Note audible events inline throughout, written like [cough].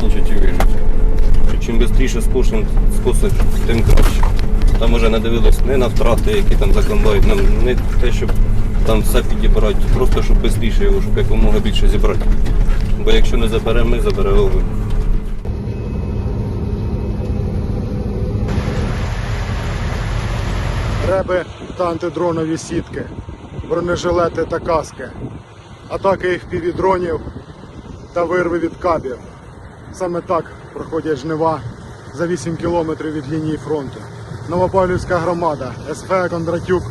закінчать і вижить. Чим швидше скошен, скосиш, тим краще. Там вже не дивились не на втрати, які там за нам не те, щоб там все підібрати, просто щоб швидше його, щоб якомога більше зібрати. Бо якщо не заберемо ми, забере овен. реби та антидронові сітки, бронежилети та каски, атаки їх півдронів та вирви від кабів. Саме так проходять жнива за 8 кілометрів від лінії фронту. Новопавлівська громада, СФ Кондратюк.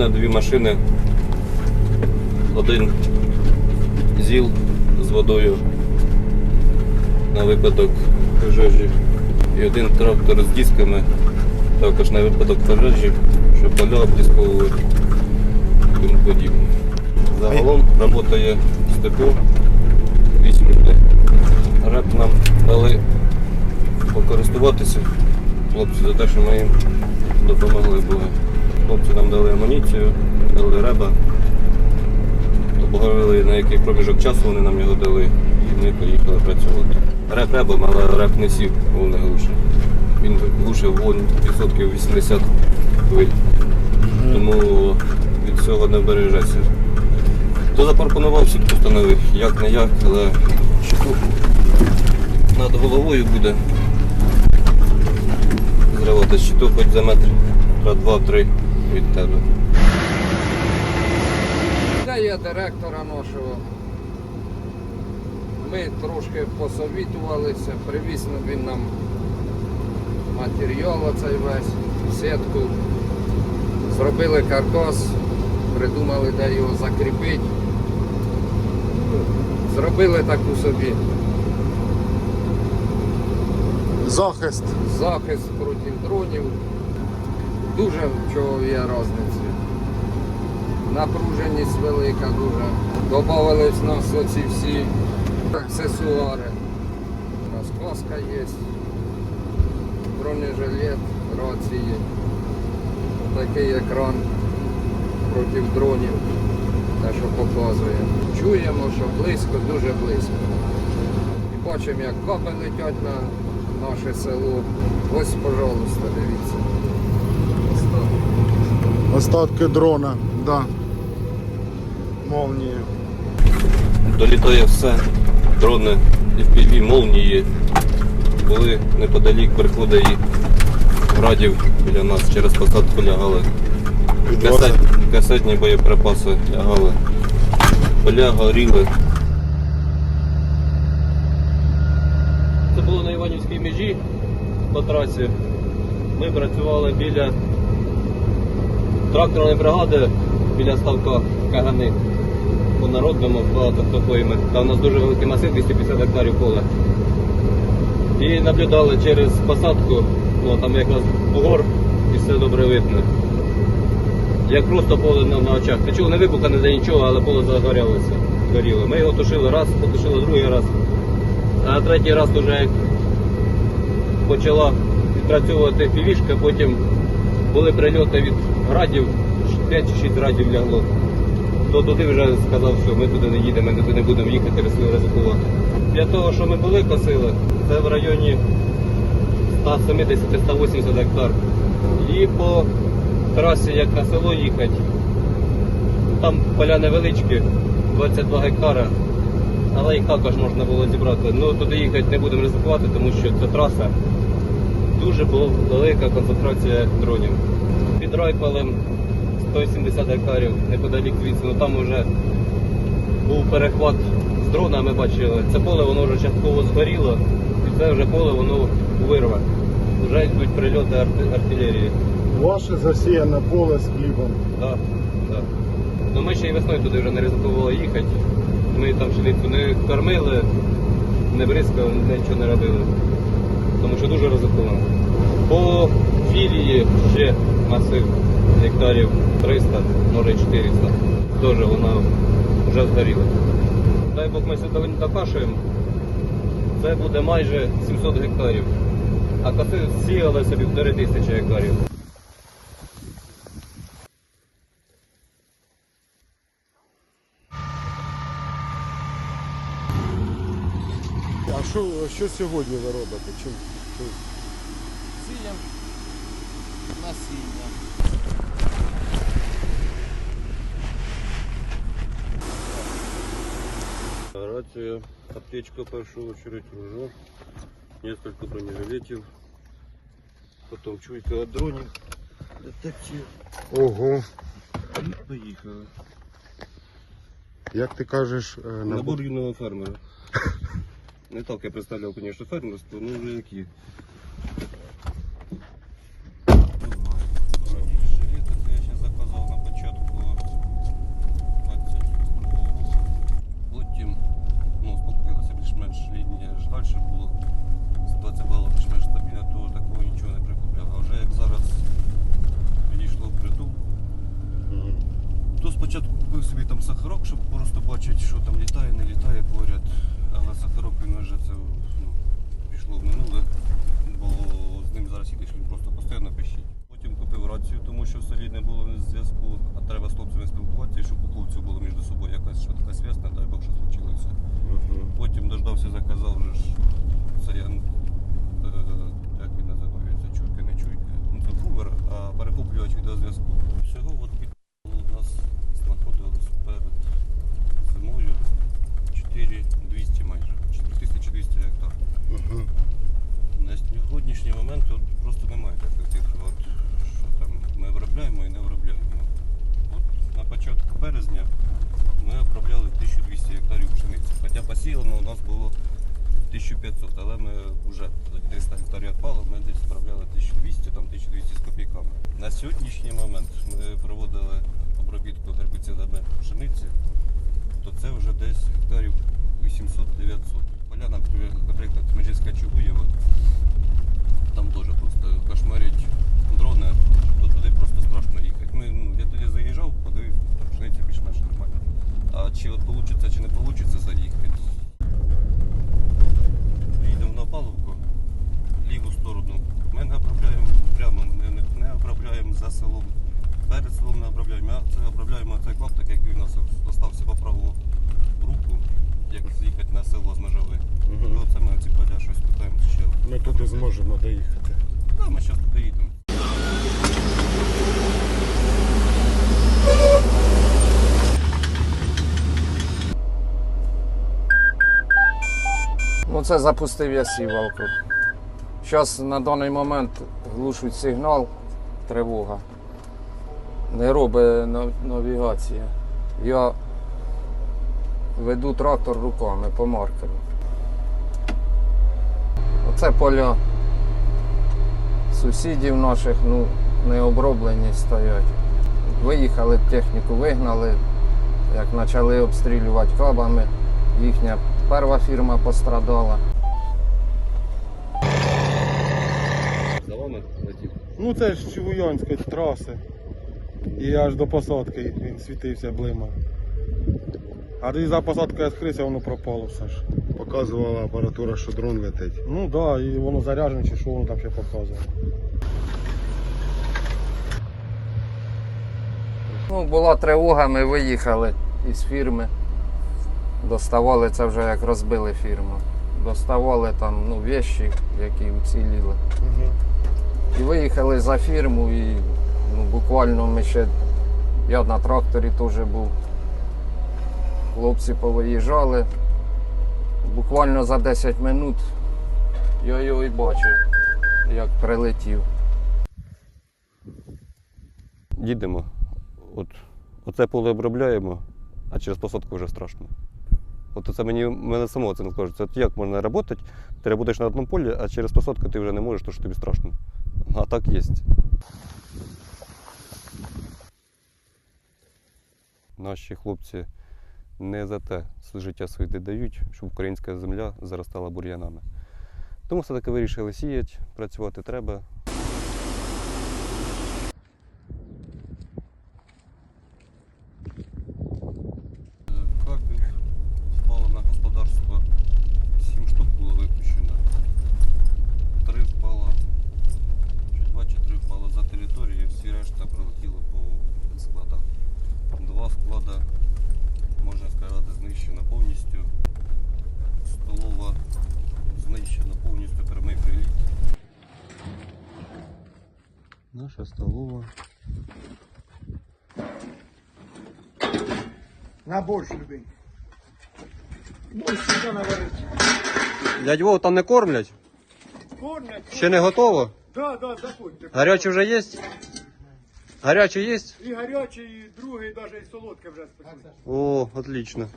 Комбайна, дві машини, один ЗІЛ з водою на випадок пожежі і один трактор з дисками, також на випадок пожежі, щоб поля обдісковувати і тому подібне. Загалом працює степу 8 людей. Реп нам дали покористуватися хлопці за те, що ми їм допомогли були. Хлопці нам дали амуніцію, дали реба, обговорили на який проміжок часу вони нам його дали і ми поїхали працювати. Реп ребом, але реп не сів, був не глушив. Він глушив вон відсотків 80 хвиль. Тому від цього не бережеться. Хто запропонував, всі постановив, як не як, але щиток над головою буде зривати щиток хоч за метр, раз, два-три від тебе. Це є директора нашого. Ми трошки посовітувалися, привіз він нам матеріал оцей весь, сітку. Зробили каркас, придумали, де його закріпити. Зробили таку собі Захист. захист проти дронів. Дуже чого є різниця. Напруженість велика дуже. Добавились в нас оці всі аксесуари. Каска є, бронежилет, рації, такий екран проти дронів, те, що показує. Чуємо, що близько, дуже близько. І бачимо, як капи летять на наше село. Ось, пожалуйста, дивіться. Остатки дрона. Да. Молнії. Долітає все, дрони, FPV, молнії. Були неподалік приходить і градів біля нас через посадку лягали. Касет, касетні боєприпаси лягали. Поля горіли. Це було на Іванівській межі по трасі. Ми працювали біля тракторної бригади біля ставка Кагани. По народному багато хто. Там у нас дуже великий масив, 250 гектарів поля. І наблюдали через посадку, ну там якраз бугор і все добре видно. Як просто поле на, очах. Чув не вибуха, не за нічого, але поле загорялося. Горіло. Ми його тушили раз, потушили другий раз. А третій раз вже як почала відпрацьовувати півішка, потім були прильоти від градів, 5 чи 6 градів лягло. То туди вже сказав, що ми туди не їдемо, ми туди не будемо їхати, ризикувати. Для того, що ми були косили, це в районі 170-180 гектар. І по трасі, як на село їхати, там поля невеличкі, 22 гектара, але їх також можна було зібрати. Ну туди їхати не будемо ризикувати, тому що це траса. Дуже була велика концентрація дронів. Під райпалем 170 гектарів неподалік звідси, ну там вже був перехват з дрона, ми бачили. Це поле воно вже частково згоріло, і це вже поле воно вирве. Вже йдуть прильоти арти- артилерії. Ваше засіяне поле з хлібом. Да, да. Ну ми ще й весною туди вже не ризикували їхати. Ми там швидко не кормили, не бризкали, нічого не робили. Тому що дуже ризиковано. По філії ще масив гектарів 300, може 400. Теж вона вже згоріла. Дай Бог ми сюди не. Це буде майже 700 гектарів. А коси сіяли собі в 3000 гектарів. А що, сьогодні ви робите? Чим? Сіям насіння. Рация, аптечка в очередь, ружок, несколько бронежилетов, потом чуйка от дронів, детектив. Ого. І поїхали. Як ти кажеш, е, набор? Набор юного фермера. [laughs] Не так я представляв, конечно, фермерство, ну вже які. Ну це запустив я сівалку. Зараз на даний момент глушить сигнал, тривога. Не робить нав- навігація. Я веду трактор руками по маркеру. Оце поля сусідів наших, ну, не оброблені стоять. Виїхали, техніку вигнали, як почали обстрілювати кабами, їхня перша фірма пострадала. За вами летів. Ну це ж Чувуянської траси. І аж до посадки він світився блимав. А тоді за посадкою скрився, воно пропало все ж. Показувала апаратура, що дрон летить. Ну так, да, і воно заряджене, чи що воно там ще показує. Ну, була тривога, ми виїхали із фірми. Доставали це вже як розбили фірму. Доставали там ну, вещі, які уціліли. Угу. І виїхали за фірму і ну, буквально ми ще. Я на тракторі теж був. Хлопці повиїжджали. Буквально за 10 минут я його і бачив, як прилетів. Їдемо. От, оце поле обробляємо, а через посадку вже страшно. От це мені мене самого це не скажеться. От як можна працювати, ти працюєш на одному полі, а через посадку ти вже не можеш, тому що тобі страшно. А так є. Наші хлопці не за те життя своє дають, щоб українська земля заростала бур'янами. Тому все-таки вирішили сіяти, працювати треба. Столова. На борщ любий. Борщ сюди наварить. Дядь Вов, там не кормлять? Кормять. Ще не готово? Да, да, заходьте. Гаряче вже є? Гаряче є? І гарячий, і другий, навіть і солодке вже спекли. О, отлично.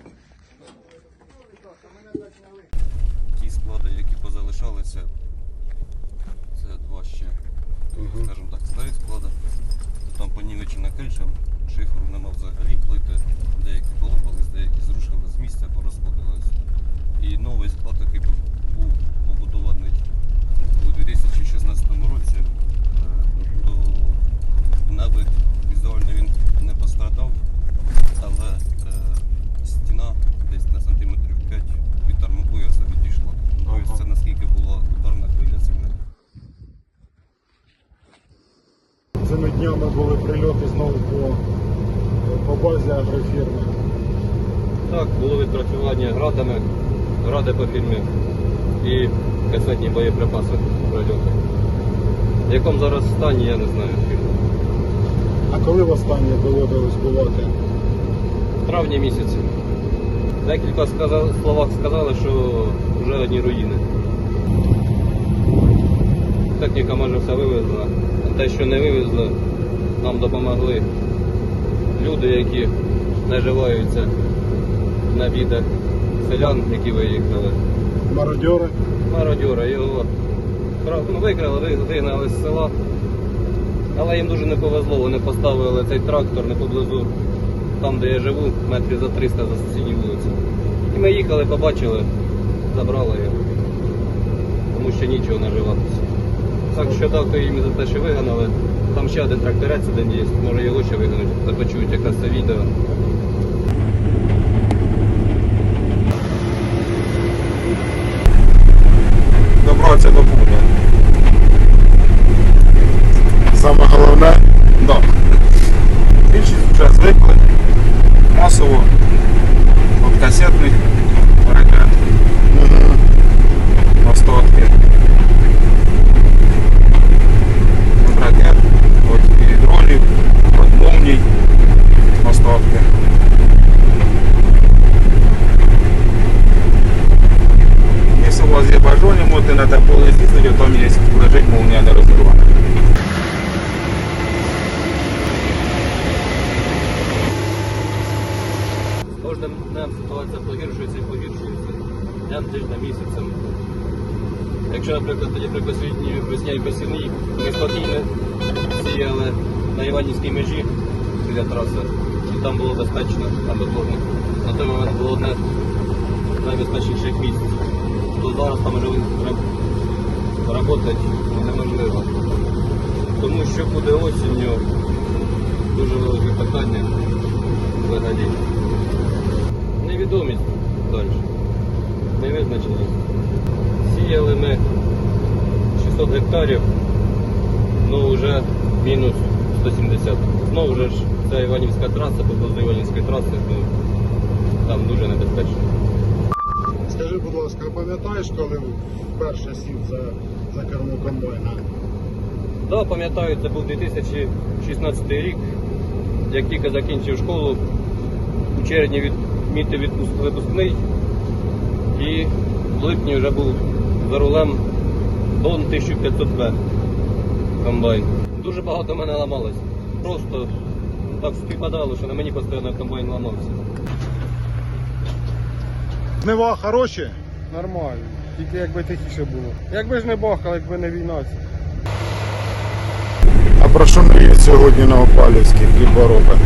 Ті склади, які позалишалися, це два ще, скажімо так, старі склади. Там понівечена кельша, шифру нема взагалі, плити деякі полопались, деякі зрушили з місця, порозходились. І новий склад, який був побудований у 2016 році, е, то навіть візуально він не пострадав, але е, стіна десь на сантиметрів 5 від армопояса відійшла. Тобто це наскільки була ударна хвиля сильна. Цими днями були прильоти знову по, по базі агрофірми. Так, було відпрацювання градами, гради по фільмі і касетні боєприпаси прольоти. В якому зараз стані, я не знаю. А коли востаннє доводилось бувати? В травні місяці. Декілька словах сказали, що вже одні руїни. Техніка майже все вивезла. А те, що не вивезли, нам допомогли люди, які наживаються на бідах селян, які виїхали. Мародьори. Мародьора його ну, викрали, вигнали з села. Але їм дуже не повезло, вони поставили цей трактор не поблизу там, де я живу, метрів за 300 за сусідню вулицю. І ми їхали, побачили, забрали його. Тому що нічого наживатися. Так що дякую їм за те, що вигнали. Там ще один тракторець один є, може його ще вигнуть, започують якраз це відео. Добро, це буде. Іванівській межі біля траси, і там було безпечно, там безбожно. На той момент було одне з найбезпечніших місць. То зараз там вже працювати неможливо. Тому що буде осінню дуже велике питання взагалі. Невідомість далі. Невизначеність. Сіяли ми 600 гектарів, ну вже мінус 170. Знову вже ж ця Іванівська траса, поблизу Іванівської траси, ну, там дуже небезпечно. скажи, будь ласка, пам'ятаєш, коли вперше сів за, за кермо комбайна? Да, пам'ятаю, це був 2016 рік, як тільки закінчив школу, у червні відмітив відпуск випускний і в липні вже був за рулем Дон 1500Б комбайн. Дуже багато в мене ламалось. Просто так співпадало, що на мені постійно комбайн ламався. Жнива хороші? Нормально. Тільки якби тихіше було. Якби ж не бахали, якби не війна. А про що мріють сьогодні на Опалівській хлібороби?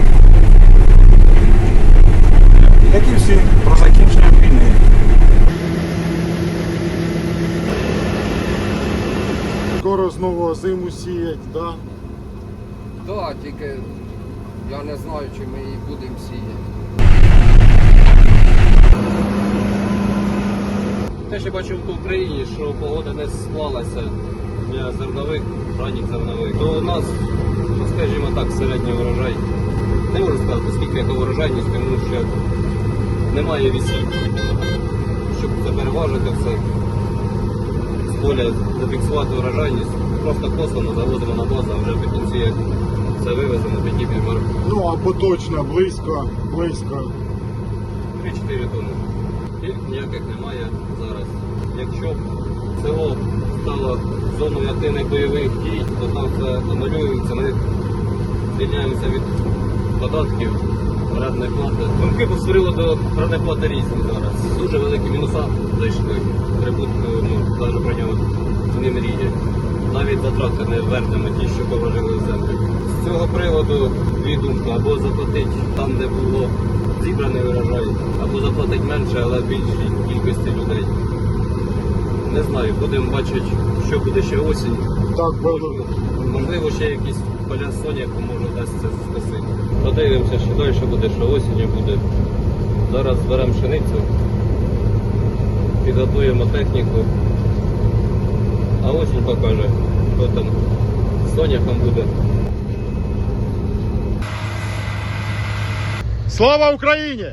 Як і всі про закінчення війни. Скоро знову зиму сіять, да? Так, тільки я не знаю, чи ми її будемо сіяти. Те, що бачив по Україні, що погода не склалася для зернових, ранніх зернових, то у нас, ну, скажімо так, середній урожай. Не можу сказати, скільки яка урожайність, тому що немає вісів, щоб це переважити все. З поля зафіксувати урожайність. просто косвенно завозимо на базу, а вже в кінці як все вивеземо, тоді Ну або точно близько, близько. 3-4 тонни. Пільг ніяких немає зараз. Якщо б село стало зоною активних бойових дій, то там все анулюється, ми звільняємося від податків, радної плати. Думки повторили до радної плати різні зараз. Дуже великі мінуса зайшли. Ну, навіть про нього не мріє. Навіть затрати не вернемо ті, що положили в землю. З цього приводу дві думки. Або заплатити там, де було зібраний урожай, або заплатити менше, але більшій кількості людей. Не знаю, будемо бачити, що буде ще осінь. Так, було. Можливо, ще якісь поля соняку може вдасться скосити. Подивимося, що далі буде, що осінню буде. Зараз зберемо пшеницю, підготуємо техніку, а осінь покаже, що там з соняхом буде. Слава Україні!